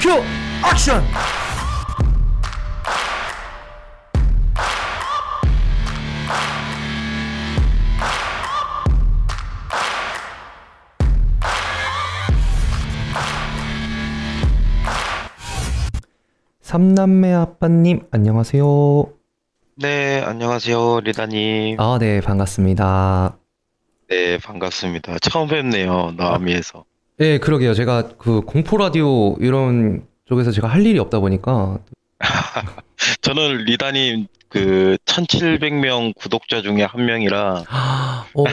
큐 액션 삼남매 아빠님 안녕하세요. 네, 안녕하세요, 리다님. 아, 네, 반갑습니다. 네, 반갑습니다. 처음 뵙네요, 나미에서. 예, 그러게요. 제가 그 공포 라디오 이런 쪽에서 제가 할 일이 없다 보니까 저는 리다님 그 1700명 구독자 중에 한 명이라, 어,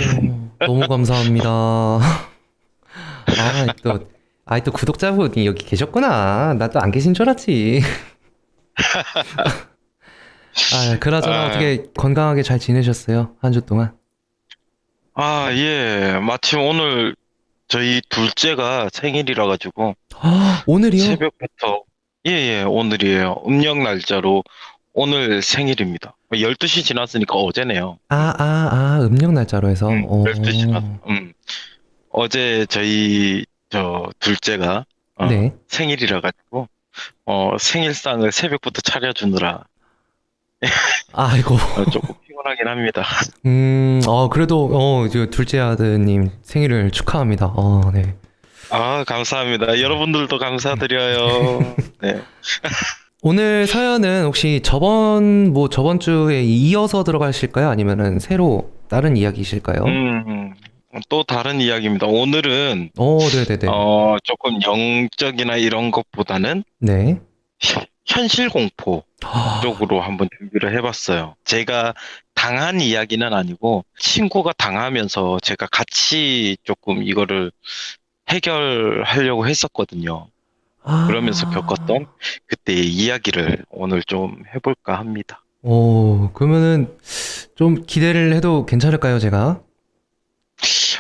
너무 감사합니다. 아, 또, 아, 또 구독자분이 여기 계셨구나. 나 또 안 계신 줄 알았지. 아, 그나저나 아. 어떻게 건강하게 잘 지내셨어요? 한 주 동안? 아, 예, 마침 오늘 저희 둘째가 생일이라 가지고, 아, 오늘이요? 새벽부터, 예, 예, 오늘이에요. 음력 날짜로 오늘 생일입니다. 12시 지났으니까 어제네요. 아, 아, 아, 음력 날짜로 해서. 음, 어. 12시 지났, 음. 어제 저희, 저, 둘째가, 어, 네. 생일이라 가지고 어 생일상을 새벽부터 차려주느라 아이고. 어, 조금 피곤하긴 합니다. 음, 어, 그래도, 어, 저 둘째 아드님 생일을 축하합니다. 어, 네. 아 감사합니다. 여러분들도 감사드려요. 네. 오늘 사연은 혹시 저번, 뭐, 저번 주에 이어서 들어가실까요? 아니면은 새로 다른 이야기이실까요? 음, 또 다른 이야기입니다. 오늘은 오, 네네네. 어 조금 영적이나 이런 것보다는 네. 현- 현실 공포 아, 쪽으로 한번 준비를 해봤어요. 제가 당한 이야기는 아니고 친구가 당하면서 제가 같이 조금 이거를 해결하려고 했었거든요. 아. 그러면서 겪었던 그때의 이야기를 오늘 좀 해볼까 합니다. 오, 그러면은 좀 기대를 해도 괜찮을까요, 제가?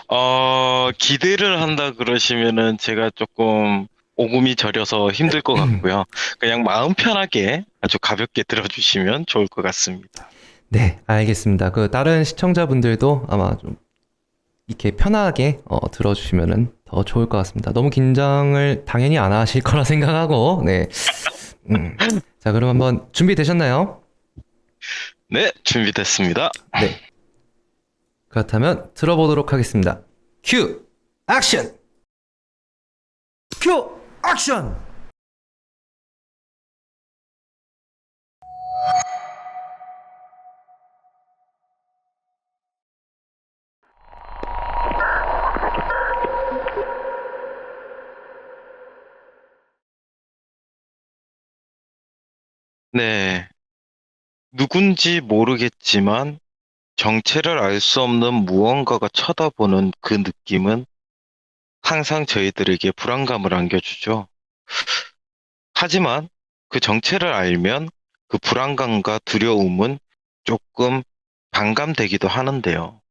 어, 기대를 한다 그러시면은 제가 조금 오금이 저려서 힘들 것 같고요. 그냥 마음 편하게 아주 가볍게 들어주시면 좋을 것 같습니다. 네, 알겠습니다. 그 다른 시청자분들도 아마 좀 이렇게 편하게 어, 들어주시면은 더 좋을 것 같습니다. 너무 긴장을 당연히 안 하실 거라 생각하고, 네. 음. 자, 그럼 한번 준비되셨나요? 네, 준비됐습니다. 네. 그렇다면 들어보도록 하겠습니다. 큐! 액션! 큐! 액션! 네. 누군지 모르겠지만 정체를 알 수 없는 무언가가 쳐다보는 그 느낌은 항상 저희들에게 불안감을 안겨주죠. 하지만 그 정체를 알면 그 불안감과 두려움은 조금 반감되기도 하는데요.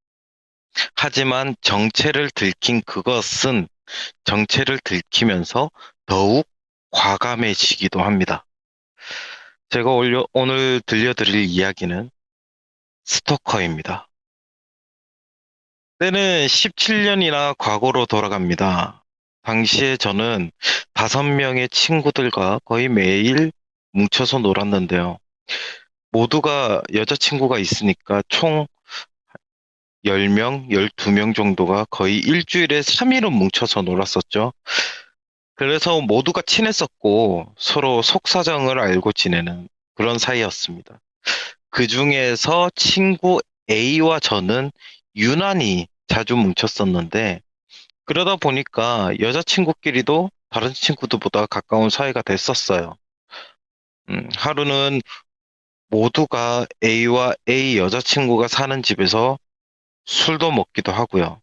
하지만 정체를 들킨 그것은 정체를 들키면서 더욱 과감해지기도 합니다. 제가 올려- 오늘 들려드릴 이야기는 스토커입니다. 때는 17년이나 과거로 돌아갑니다. 당시에 저는 다섯 명의 친구들과 거의 매일 뭉쳐서 놀았는데요. 모두가 여자친구가 있으니까 총 10명, 12명 정도가 거의 일주일에 3일은 뭉쳐서 놀았었죠. 그래서 모두가 친했었고 서로 속사정을 알고 지내는 그런 사이였습니다. 그 중에서 친구 A와 저는 유난히 자주 뭉쳤었는데 그러다 보니까 여자친구끼리도 다른 친구들보다 가까운 사이가 됐었어요. 음, 하루는 모두가 A와 A 여자친구가 사는 집에서 술도 먹기도 하고요.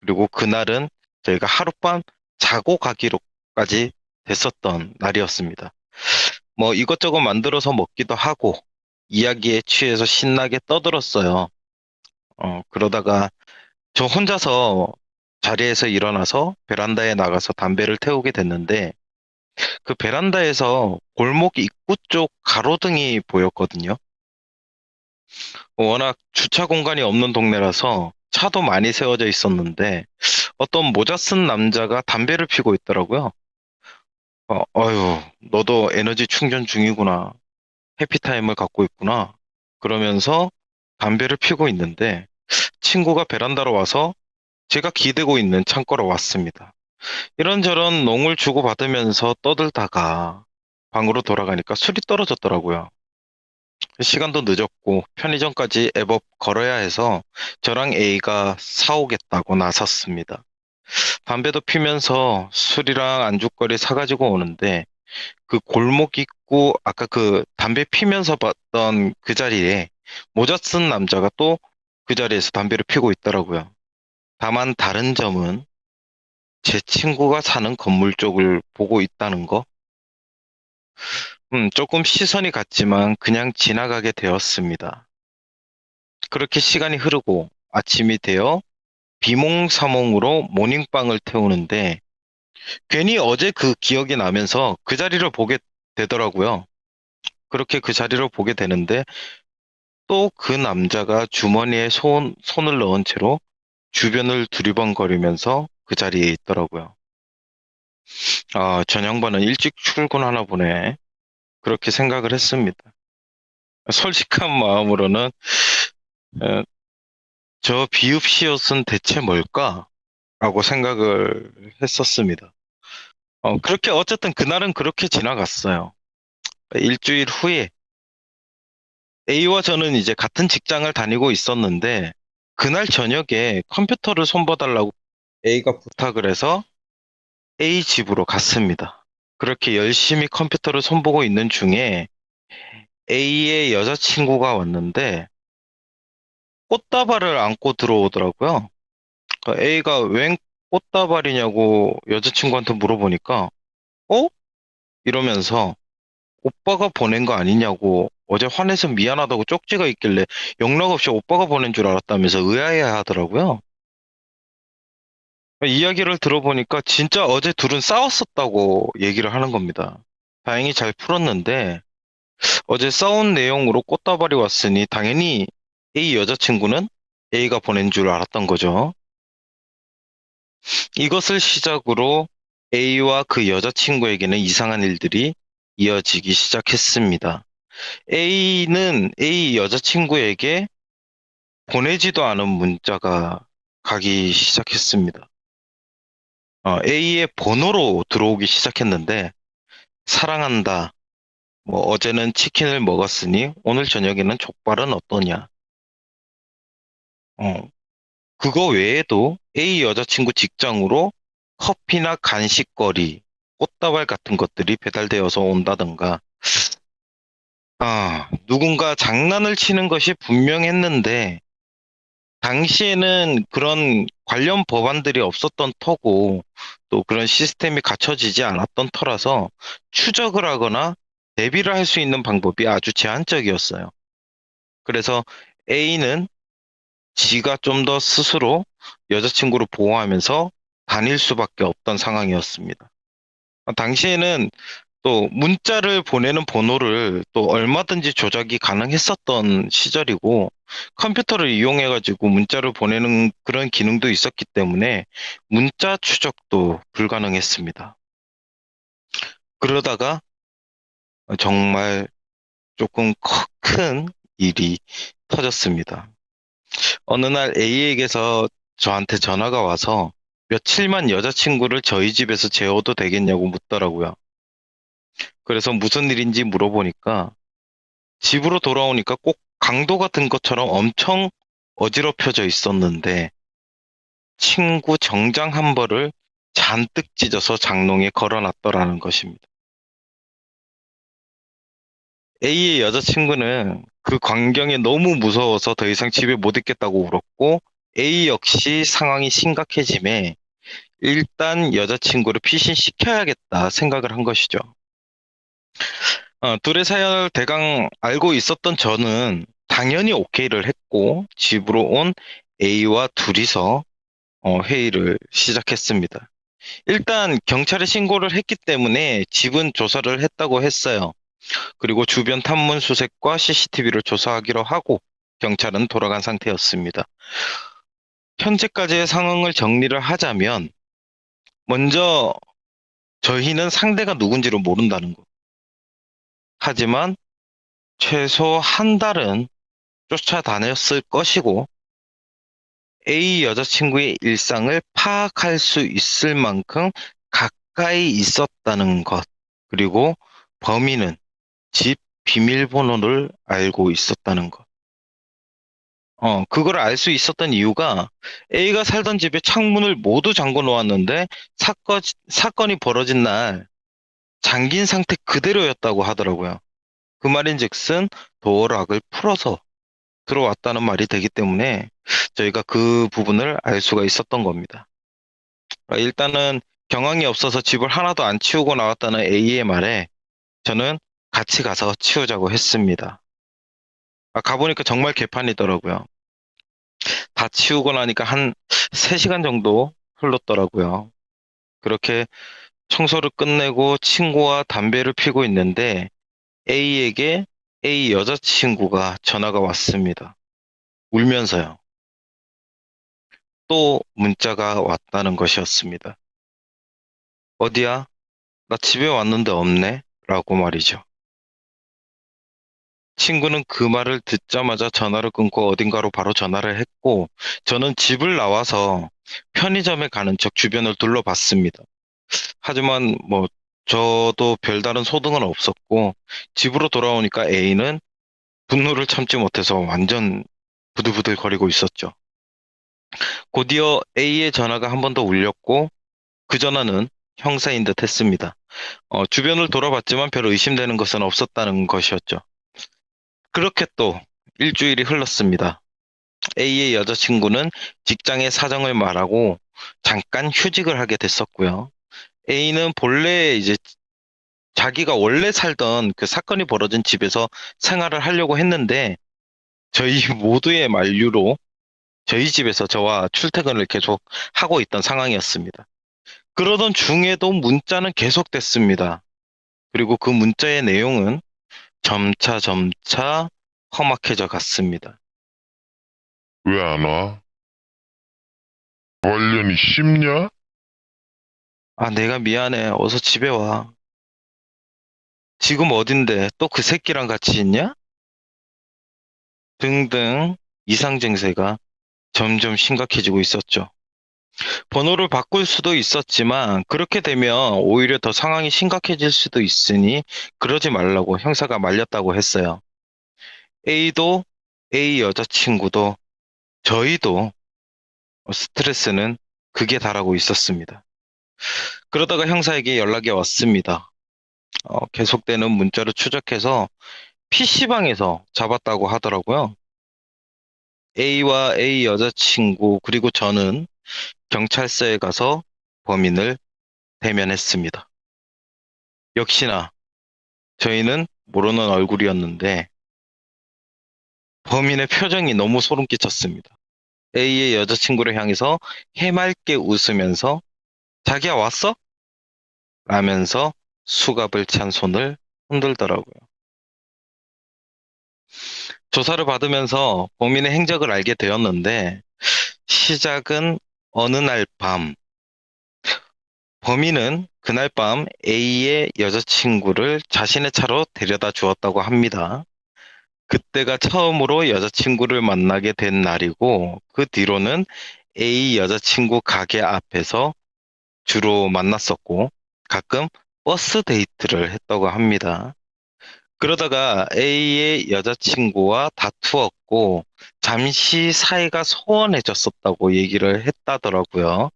그리고 그날은 저희가 하룻밤 자고 가기로까지 됐었던 날이었습니다. 뭐 이것저것 만들어서 먹기도 하고 이야기에 취해서 신나게 떠들었어요. 어, 그러다가 저 혼자서 자리에서 일어나서 베란다에 나가서 담배를 태우게 됐는데 그 베란다에서 골목 입구 쪽 가로등이 보였거든요. 워낙 주차 공간이 없는 동네라서 차도 많이 세워져 있었는데 어떤 모자 쓴 남자가 담배를 피고 있더라고요. 어, 어휴, 너도 에너지 충전 중이구나. 해피타임을 갖고 있구나. 그러면서 담배를 피우고 있는데 친구가 베란다로 와서 제가 기대고 있는 창고로 왔습니다. 이런저런 농을 주고받으면서 떠들다가 방으로 돌아가니까 술이 떨어졌더라고요. 시간도 늦었고 편의점까지 애법 걸어야 해서 저랑 A가 사오겠다고 나섰습니다. 담배도 피면서 술이랑 안주거리 사가지고 오는데 그 골목 입구 아까 그 담배 피면서 봤던 그 자리에 모자 쓴 남자가 또 그 자리에서 담배를 피고 있더라고요. 다만 다른 점은 제 친구가 사는 건물 쪽을 보고 있다는 거. 음, 조금 시선이 갔지만 그냥 지나가게 되었습니다. 그렇게 시간이 흐르고 아침이 되어 비몽사몽으로 모닝빵을 태우는데 괜히 어제 그 기억이 나면서 그 자리를 보게 되더라고요. 그렇게 그 자리를 보게 되는데 또 그 남자가 주머니에 손, 손을 넣은 채로 주변을 두리번거리면서 그 자리에 있더라고요. 아, 전 양반은 일찍 출근하나 보네. 그렇게 생각을 했습니다. 솔직한 마음으로는 에, 저 비읍시 옷은 대체 뭘까? 라고 생각을 했었습니다. 어, 그렇게 어쨌든 그날은 그렇게 지나갔어요. 일주일 후에 A와 저는 이제 같은 직장을 다니고 있었는데 그날 저녁에 컴퓨터를 손봐달라고 A가 부탁을 해서 A 집으로 갔습니다. 그렇게 열심히 컴퓨터를 손보고 있는 중에 A의 여자친구가 왔는데 꽃다발을 안고 들어오더라고요. 그러니까 A가 웬 꽃다발이냐고 여자친구한테 물어보니까 어? 이러면서 오빠가 보낸 거 아니냐고 어제 화내서 미안하다고 쪽지가 있길래 연락 없이 오빠가 보낸 줄 알았다면서 의아해 하더라고요. 이야기를 들어보니까 진짜 어제 둘은 싸웠었다고 얘기를 하는 겁니다. 다행히 잘 풀었는데 어제 싸운 내용으로 꽃다발이 왔으니 당연히 A 여자친구는 A가 보낸 줄 알았던 거죠. 이것을 시작으로 A와 그 여자친구에게는 이상한 일들이 이어지기 시작했습니다. A는 A 여자친구에게 보내지도 않은 문자가 가기 시작했습니다. 어, A의 번호로 들어오기 시작했는데, 사랑한다. 뭐, 어제는 치킨을 먹었으니 오늘 저녁에는 족발은 어떠냐. 어, 그거 외에도 A 여자친구 직장으로 커피나 간식거리, 꽃다발 같은 것들이 배달되어서 온다던가, 아, 누군가 장난을 치는 것이 분명했는데, 당시에는 그런 관련 법안들이 없었던 터고, 또 그런 시스템이 갖춰지지 않았던 터라서 추적을 하거나 대비를 할 수 있는 방법이 아주 제한적이었어요. 그래서 A는 지가 좀 더 스스로 여자친구를 보호하면서 다닐 수밖에 없던 상황이었습니다. 당시에는 또 문자를 보내는 번호를 또 얼마든지 조작이 가능했었던 시절이고 컴퓨터를 이용해 가지고 문자를 보내는 그런 기능도 있었기 때문에 문자 추적도 불가능했습니다. 그러다가 정말 조금 커- 큰 일이 터졌습니다. 어느 날 A에게서 저한테 전화가 와서 며칠만 여자친구를 저희 집에서 재워도 되겠냐고 묻더라고요. 그래서 무슨 일인지 물어보니까 집으로 돌아오니까 꼭 강도 같은 것처럼 엄청 어지럽혀져 있었는데 친구 정장 한 벌을 잔뜩 찢어서 장롱에 걸어놨더라는 것입니다. A의 여자친구는 그 광경에 너무 무서워서 더 이상 집에 못 있겠다고 울었고 A 역시 상황이 심각해짐에 일단 여자친구를 피신시켜야겠다 생각을 한 것이죠. 어, 둘의 사연을 대강 알고 있었던 저는 당연히 오케이를 했고 집으로 온 A와 둘이서 어, 회의를 시작했습니다. 일단 경찰에 신고를 했기 때문에 집은 조사를 했다고 했어요. 그리고 주변 탐문 수색과 CCTV를 조사하기로 하고 경찰은 돌아간 상태였습니다. 현재까지의 상황을 정리를 하자면 먼저 저희는 상대가 누군지를 모른다는 거. 하지만 최소 한 달은 쫓아다녔을 것이고 A 여자친구의 일상을 파악할 수 있을 만큼 가까이 있었다는 것. 그리고 범인은 집 비밀번호를 알고 있었다는 것. 어, 그걸 알 수 있었던 이유가 A가 살던 집에 창문을 모두 잠궈 놓았는데 사건, 사건이 벌어진 날 잠긴 상태 그대로였다고 하더라고요. 그 말인즉슨 도어락을 풀어서 들어왔다는 말이 되기 때문에 저희가 그 부분을 알 수가 있었던 겁니다. 아, 일단은 경황이 없어서 집을 하나도 안 치우고 나왔다는 A의 말에 저는 같이 가서 치우자고 했습니다. 아, 가보니까 정말 개판이더라고요. 다 치우고 나니까 한 3시간 정도 흘렀더라고요. 그렇게 청소를 끝내고 친구와 담배를 피고 있는데 A에게 A 여자친구가 전화가 왔습니다. 울면서요. 또 문자가 왔다는 것이었습니다. 어디야? 나 집에 왔는데 없네? 라고 말이죠. 친구는 그 말을 듣자마자 전화를 끊고 어딘가로 바로 전화를 했고, 저는 집을 나와서 편의점에 가는 척 주변을 둘러봤습니다. 하지만 뭐, 저도 별다른 소득은 없었고, 집으로 돌아오니까 A는 분노를 참지 못해서 완전 부들부들 거리고 있었죠. 곧이어 A의 전화가 한 번 더 울렸고, 그 전화는 형사인 듯 했습니다. 어, 주변을 돌아봤지만 별 의심되는 것은 없었다는 것이었죠. 그렇게 또 일주일이 흘렀습니다. A의 여자친구는 직장의 사정을 말하고 잠깐 휴직을 하게 됐었고요. A는 본래 이제 자기가 원래 살던 그 사건이 벌어진 집에서 생활을 하려고 했는데 저희 모두의 만류로 저희 집에서 저와 출퇴근을 계속 하고 있던 상황이었습니다. 그러던 중에도 문자는 계속됐습니다. 그리고 그 문자의 내용은 점차 점차 험악해져 갔습니다. 왜 안 와? 관련이 쉽냐? 아, 내가 미안해. 어서 집에 와. 지금 어딘데? 또 그 새끼랑 같이 있냐? 등등 이상 증세가 점점 심각해지고 있었죠. 번호를 바꿀 수도 있었지만 그렇게 되면 오히려 더 상황이 심각해질 수도 있으니 그러지 말라고 형사가 말렸다고 했어요. A도 A 여자친구도 저희도 스트레스는 극에 달하고 있었습니다. 그러다가 형사에게 연락이 왔습니다. 어, 계속되는 문자를 추적해서 PC방에서 잡았다고 하더라고요. A와 A 여자친구 그리고 저는 경찰서에 가서 범인을 대면했습니다. 역시나 저희는 모르는 얼굴이었는데 범인의 표정이 너무 소름 끼쳤습니다. A의 여자친구를 향해서 해맑게 웃으면서 자기야 왔어? 라면서 수갑을 찬 손을 흔들더라고요. 조사를 받으면서 범인의 행적을 알게 되었는데 시작은 어느 날 밤 범인은 그날 밤 A의 여자친구를 자신의 차로 데려다 주었다고 합니다. 그때가 처음으로 여자친구를 만나게 된 날이고 그 뒤로는 A 여자친구 가게 앞에서 주로 만났었고 가끔 버스 데이트를 했다고 합니다. 그러다가 A의 여자친구와 다투었고 잠시 사이가 소원해졌었다고 얘기를 했다더라고요.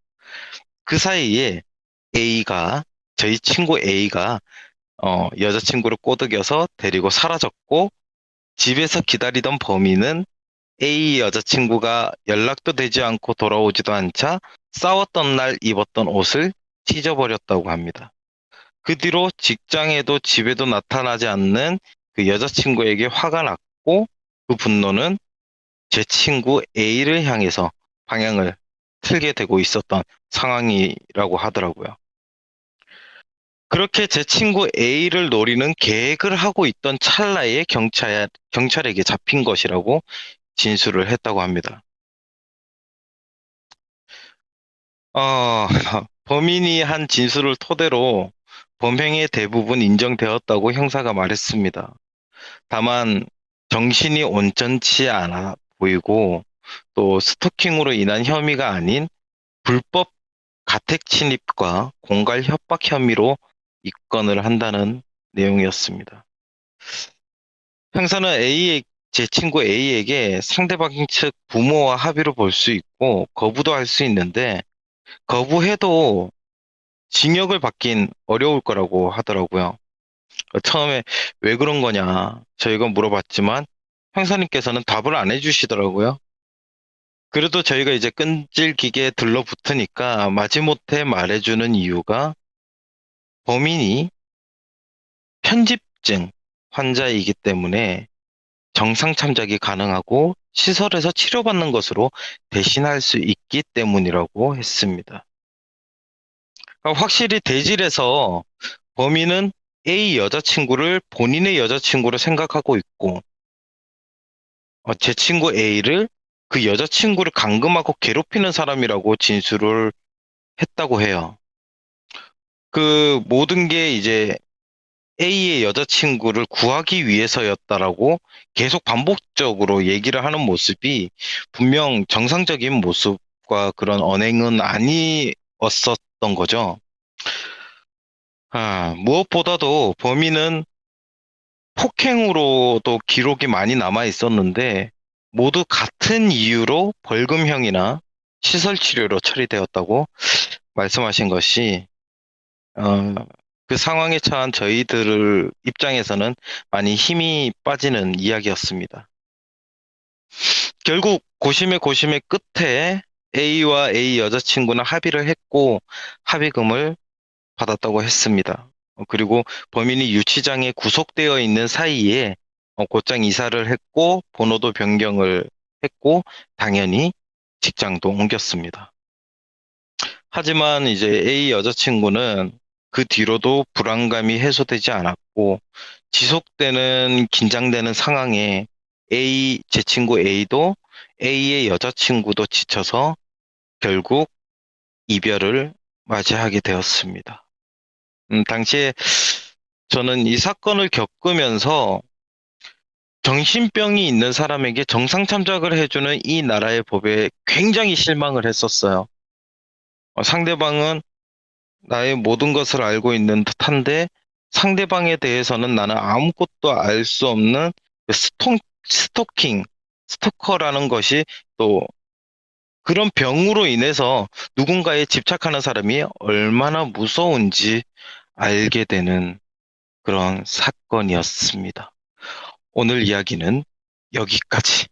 그 사이에 A가 저희 친구 A가 어, 여자친구를 꼬드겨서 데리고 사라졌고 집에서 기다리던 범인은 A 여자친구가 연락도 되지 않고 돌아오지도 않자 싸웠던 날 입었던 옷을 찢어버렸다고 합니다. 그 뒤로 직장에도 집에도 나타나지 않는 그 여자친구에게 화가 났고 그 분노는 제 친구 A를 향해서 방향을 틀게 되고 있었던 상황이라고 하더라고요. 그렇게 제 친구 A를 노리는 계획을 하고 있던 찰나에 경찰, 경찰에게 잡힌 것이라고 진술을 했다고 합니다. 어, 범인이 한 진술을 토대로 범행의 대부분 인정되었다고 형사가 말했습니다. 다만 정신이 온전치 않아 보이고 또 스토킹으로 인한 혐의가 아닌 불법 가택 침입과 공갈 협박 혐의로 입건을 한다는 내용이었습니다. 형사는 A, 제 친구 A에게 상대방 측 부모와 합의로 볼 수 있고 거부도 할 수 있는데 거부해도 징역을 받긴 어려울 거라고 하더라고요. 처음에 왜 그런 거냐 저희가 물어봤지만 형사님께서는 답을 안 해주시더라고요. 그래도 저희가 이제 끈질기게 들러붙으니까 마지못해 말해주는 이유가 범인이 편집증 환자이기 때문에 정상 참작이 가능하고 시설에서 치료받는 것으로 대신할 수 있기 때문이라고 했습니다. 그러니까 확실히 대질에서 범인은 A 여자친구를 본인의 여자친구로 생각하고 있고, 어, 제 친구 A를 그 여자친구를 감금하고 괴롭히는 사람이라고 진술을 했다고 해요. 그 모든 게 이제 A의 여자친구를 구하기 위해서였다라고 계속 반복적으로 얘기를 하는 모습이 분명 정상적인 모습과 그런 언행은 아니었었던 거죠. 아, 무엇보다도 범인은 폭행으로도 기록이 많이 남아 있었는데 모두 같은 이유로 벌금형이나 시설 치료로 처리되었다고 말씀하신 것이 어, 그 상황에 처한 저희들 입장에서는 많이 힘이 빠지는 이야기였습니다. 결국 고심의 고심의 끝에 A와 A 여자친구는 합의를 했고 합의금을 받았다고 했습니다. 어, 그리고 범인이 유치장에 구속되어 있는 사이에 어, 곧장 이사를 했고 번호도 변경을 했고 당연히 직장도 옮겼습니다. 하지만 이제 A 여자친구는 그 뒤로도 불안감이 해소되지 않았고 지속되는 긴장되는 상황에 A 제 친구 A도 A의 여자친구도 지쳐서 결국 이별을 맞이하게 되었습니다. 음, 당시에 저는 이 사건을 겪으면서 정신병이 있는 사람에게 정상 참작을 해주는 이 나라의 법에 굉장히 실망을 했었어요. 어, 상대방은 나의 모든 것을 알고 있는 듯한데 상대방에 대해서는 나는 아무것도 알 수 없는 그 스토, 스토킹, 스토커라는 것이 또 그런 병으로 인해서 누군가에 집착하는 사람이 얼마나 무서운지 알게 되는 그런 사건이었습니다. 오늘 이야기는 여기까지.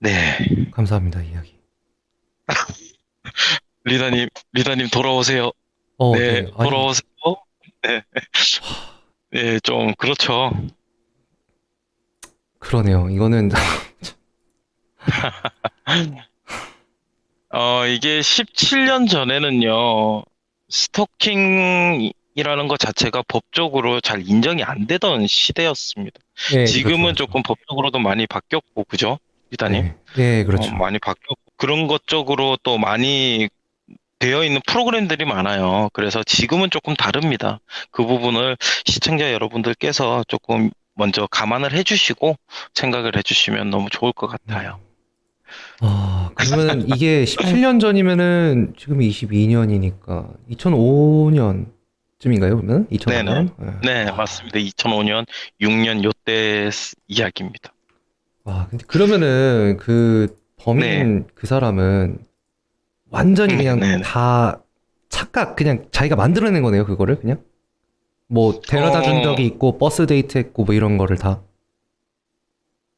네. 감사합니다, 이야기. 리다님, 리다님 돌아오세요. 어, 네, 네. 아니, 돌아오세요. 네. 네, 좀 그렇죠. 그러네요. 이거는 어, 이게 17년 전에는요, 스토킹이라는 것 자체가 법적으로 잘 인정이 안 되던 시대였습니다. 네, 지금은 그렇죠, 조금 법적으로도 많이 바뀌었고, 그죠? 리다님? 네, 네, 그렇죠. 어, 많이 바뀌었고, 그런 것 쪽으로 또 많이 되어 있는 프로그램들이 많아요. 그래서 지금은 조금 다릅니다. 그 부분을 시청자 여러분들께서 조금 먼저 감안을 해주시고 생각을 해주시면 너무 좋을 것 같아요. 아, 그러면 이게 17년 전이면은 지금 22년이니까 2005년쯤인가요? 그러면 2005년? 네, 맞습니다. 2005년, 6년 요때 스- 이야기입니다. 와, 근데 그러면은 그 범인 그 사람은 완전히 음, 그냥 네네. 다 착각 그냥 자기가 만들어낸 거네요, 그거를 그냥? 뭐 데려다 준 어. 적이 있고 버스 데이트 했고 뭐 이런 거를 다.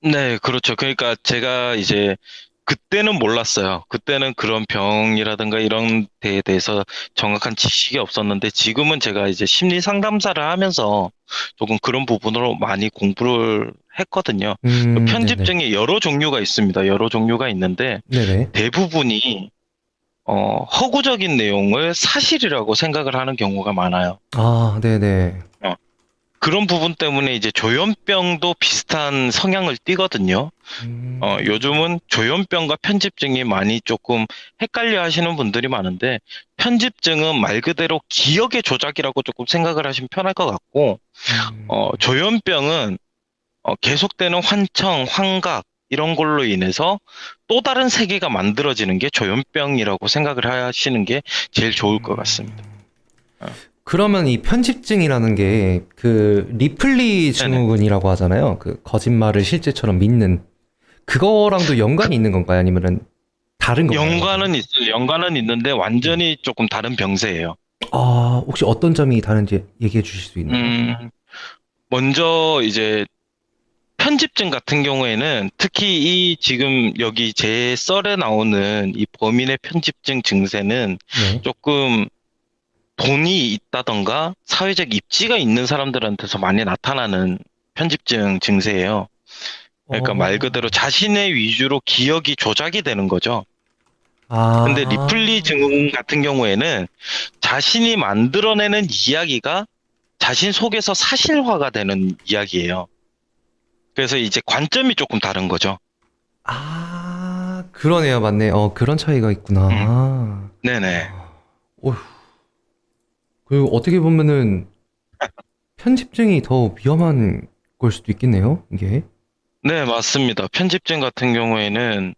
네, 그렇죠. 그러니까 제가 이제 그때는 몰랐어요. 그때는 그런 병이라든가 이런 데에 대해서 정확한 지식이 없었는데 지금은 제가 이제 심리 상담사를 하면서 조금 그런 부분으로 많이 공부를 했거든요. 음, 네네. 편집증이 여러 종류가 있습니다. 여러 종류가 있는데 네네. 대부분이 어, 허구적인 내용을 사실이라고 생각을 하는 경우가 많아요. 아, 네네. 그런 부분 때문에 이제 조현병도 비슷한 성향을 띠거든요. 음. 어, 요즘은 조현병과 편집증이 많이 조금 헷갈려 하시는 분들이 많은데, 편집증은 말 그대로 기억의 조작이라고 조금 생각을 하시면 편할 것 같고, 음. 어, 조현병은 어, 계속되는 환청, 환각, 이런 걸로 인해서 또 다른 세계가 만들어지는 게 조현병이라고 생각을 하시는 게 제일 좋을 것 같습니다. 그러면 이 편집증이라는 게 그 리플리 증후군이라고 하잖아요. 그 거짓말을 실제처럼 믿는 그거랑도 연관이 있는 건가요? 아니면은 다른 건가요? 연관은 있어요. 연관은 있는데 완전히 조금 다른 병세예요. 아, 혹시 어떤 점이 다른지 얘기해 주실 수 있나요? 음, 먼저 이제 편집증 같은 경우에는 특히 이 지금 여기 제 썰에 나오는 이 범인의 편집증 증세는 네. 조금 돈이 있다던가 사회적 입지가 있는 사람들한테서 많이 나타나는 편집증 증세예요. 그러니까 어. 말 그대로 자신의 위주로 기억이 조작이 되는 거죠. 아. 근데 리플리 증후군 같은 경우에는 자신이 만들어내는 이야기가 자신 속에서 사실화가 되는 이야기예요. 그래서 이제 관점이 조금 다른 거죠. 아, 그러네요. 맞네. 어, 그런 차이가 있구나. 네네. 어휴. 그 어떻게 보면은 편집증이 더 위험한 걸 수도 있겠네요. 이게. 네, 맞습니다. 편집증 같은 경우에는,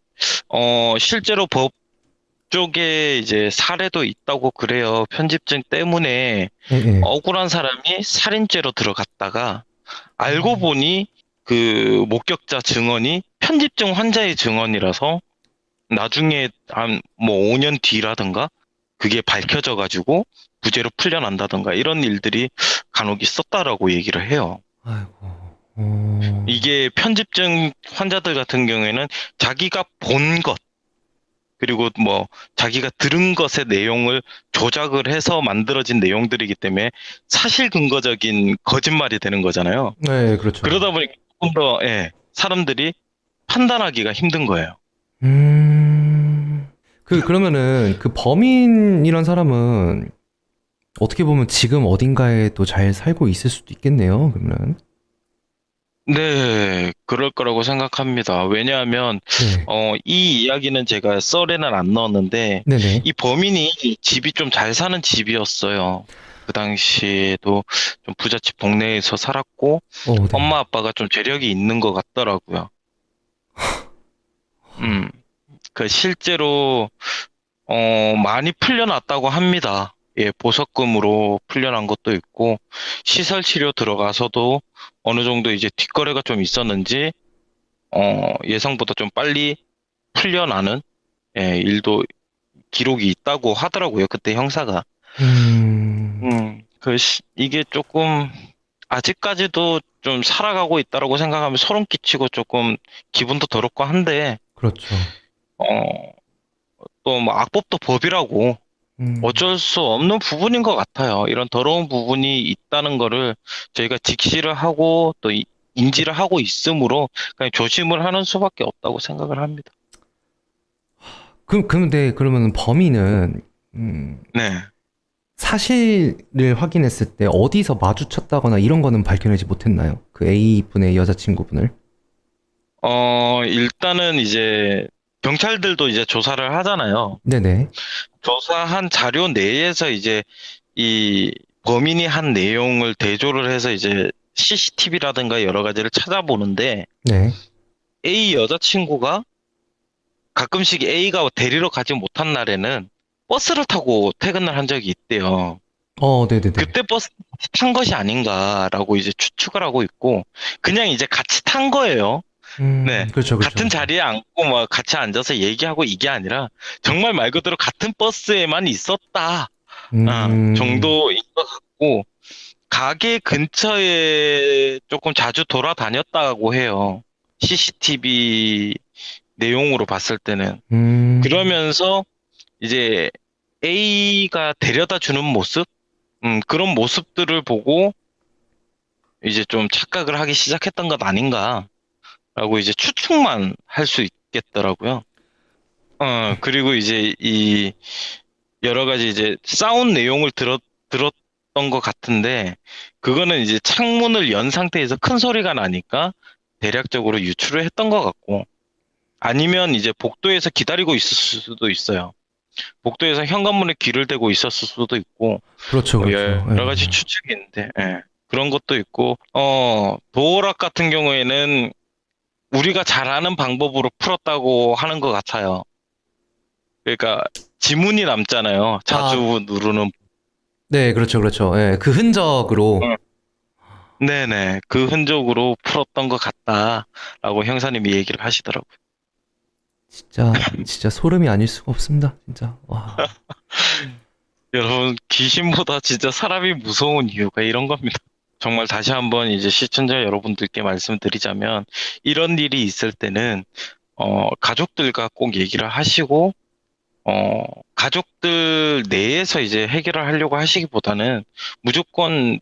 어, 실제로 법 쪽에 이제 사례도 있다고 그래요. 편집증 때문에 예, 예. 억울한 사람이 살인죄로 들어갔다가 알고 음. 보니 그 목격자 증언이 편집증 환자의 증언이라서 나중에 한 뭐 5년 뒤라든가 그게 밝혀져 가지고 무죄로 풀려난다든가 이런 일들이 간혹 있었다라고 얘기를 해요. 아이고. 어. 이게 편집증 환자들 같은 경우에는 자기가 본 것, 그리고 뭐 자기가 들은 것의 내용을 조작을 해서 만들어진 내용들이기 때문에 사실 근거적인 거짓말이 되는 거잖아요. 네, 그렇죠. 그러다 보니 조금 더, 예, 사람들이 판단하기가 힘든 거예요. 음. 그 그러면은 그 범인이란 사람은 어떻게 보면 지금 어딘가에 또 잘 살고 있을 수도 있겠네요. 그러면. 네, 그럴 거라고 생각합니다. 왜냐하면, 네. 어, 이 이야기는 제가 썰에는 안 넣었는데, 네네. 이 범인이 집이 좀 잘 사는 집이었어요. 그 당시에도 좀 부잣집 동네에서 살았고, 어, 네. 엄마 아빠가 좀 재력이 있는 것 같더라고요. 음, 그 실제로, 어, 많이 풀려났다고 합니다. 예, 보석금으로 풀려난 것도 있고, 시설 치료 들어가서도 어느 정도 이제 뒷거래가 좀 있었는지, 어, 예상보다 좀 빨리 풀려나는, 예, 일도 기록이 있다고 하더라고요. 그때 형사가. 음. 음, 그, 시- 이게 조금, 아직까지도 좀 살아가고 있다라고 생각하면 소름 끼치고 조금 기분도 더럽고 한데, 그렇죠. 어, 또 뭐 악법도 법이라고 음. 어쩔 수 없는 부분인 것 같아요. 이런 더러운 부분이 있다는 거를 저희가 직시를 하고 또 이- 인지를 하고 있으므로 그냥 조심을 하는 수밖에 없다고 생각을 합니다. 그 근데 그러면 범인은 음, 네. 사실을 확인했을 때 어디서 마주쳤다거나 이런 거는 밝혀내지 못했나요? 그 A 분의 여자친구분을? 어, 일단은 이제 경찰들도 이제 조사를 하잖아요. 네네. 조사한 자료 내에서 이제 이 범인이 한 내용을 대조를 해서 이제 CCTV라든가 여러 가지를 찾아보는데 네. A 여자친구가 가끔씩 A가 데리러 가지 못한 날에는 버스를 타고 퇴근을 한 적이 있대요. 어, 네네네. 그때 버스 탄 것이 아닌가라고 이제 추측을 하고 있고 그냥 이제 같이 탄 거예요. 음, 네. 그렇죠, 그렇죠. 같은 자리에 앉고 뭐 같이 앉아서 얘기하고 이게 아니라 정말 말 그대로 같은 버스에만 있었다. 아, 음, 정도인 것 같고 가게 근처에 조금 자주 돌아다녔다고 해요. CCTV 내용으로 봤을 때는 음, 그러면서 이제 A가 데려다 주는 모습, 음, 그런 모습들을 보고 이제 좀 착각을 하기 시작했던 것 아닌가라고 이제 추측만 할 수 있겠더라고요. 어, 그리고 이제 이 여러 가지 이제 싸운 내용을 들었, 있었던 것 같은데 그거는 이제 창문을 연 상태에서 큰 소리가 나니까 대략적으로 유추를 했던 것 같고 아니면 이제 복도에서 기다리고 있을 수도 있어요. 복도에서 현관문에 귀를 대고 있었을 수도 있고 그렇죠, 뭐 그렇죠. 여러 예. 가지 추측이 있는데 예. 그런 것도 있고 어 도어락 같은 경우에는 우리가 잘 아는 방법으로 풀었다고 하는 것 같아요. 그러니까 지문이 남잖아요. 자주 누르는 네, 그렇죠, 그렇죠. 예, 그 흔적으로. 응. 네네 그 흔적으로 풀었던 것 같다라고 형사님이 얘기를 하시더라고요. 진짜, 진짜 소름이 아닐 수가 없습니다. 진짜. 와. 여러분 귀신보다 진짜 사람이 무서운 이유가 이런 겁니다. 정말 다시 한번 이제 시청자 여러분들께 말씀드리자면 이런 일이 있을 때는 어 가족들과 꼭 얘기를 하시고 어 가족들 내에서 이제 해결을 하려고 하시기보다는 무조건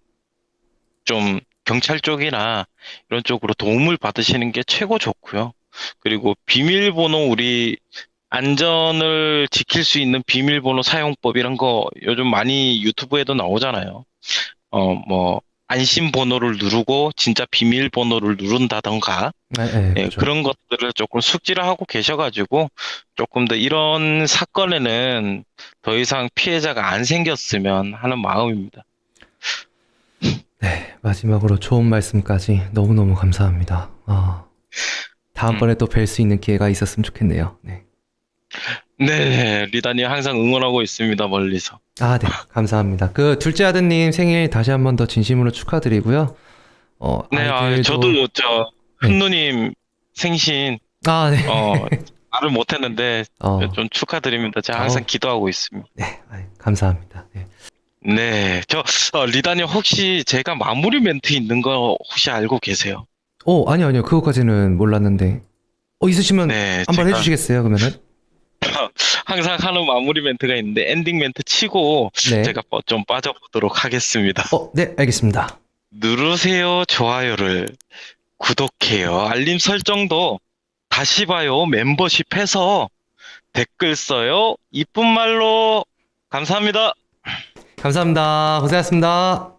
좀 경찰 쪽이나 이런 쪽으로 도움을 받으시는 게 최고 좋고요. 그리고 비밀번호 우리 안전을 지킬 수 있는 비밀번호 사용법 이런 거 요즘 많이 유튜브에도 나오잖아요. 어, 뭐, 안심번호를 누르고 진짜 비밀번호를 누른다던가, 예, 예, 예, 그렇죠. 그런 것들을 조금 숙지를 하고 계셔가지고 조금 더 이런 사건에는 더 이상 피해자가 안 생겼으면 하는 마음입니다. 네, 마지막으로 좋은 말씀까지 너무너무 감사합니다. 아, 다음번에 또뵐 수 있는 기회가 있었으면 좋겠네요. 네. 네, 리단이 항상 응원하고 있습니다, 멀리서. 아, 네, 감사합니다. 그 둘째 아드님 생일 다시 한 번 더 진심으로 축하드리고요. 어, 네, 아, 아이들도 저도 저, 네. 흔누님 생신, 아, 네. 어, 말을 못 했는데 어, 좀 축하드립니다. 제가 항상 어. 기도하고 있습니다. 네, 아이, 감사합니다. 네. 네, 저 어, 리다님 혹시 제가 마무리 멘트 있는 거 혹시 알고 계세요? 오, 아니요, 아니요. 그것까지는 몰랐는데. 어, 있으시면 네, 한번 제가 해주시겠어요, 그러면은? 항상 하는 마무리 멘트가 있는데 엔딩 멘트 치고 네. 제가 빠- 좀 빠져보도록 하겠습니다. 어, 네, 알겠습니다. 누르세요 좋아요를 구독해요 알림 설정도 다시 봐요 멤버십 해서 댓글 써요 이쁜 말로 감사합니다. 감사합니다. 고생하셨습니다.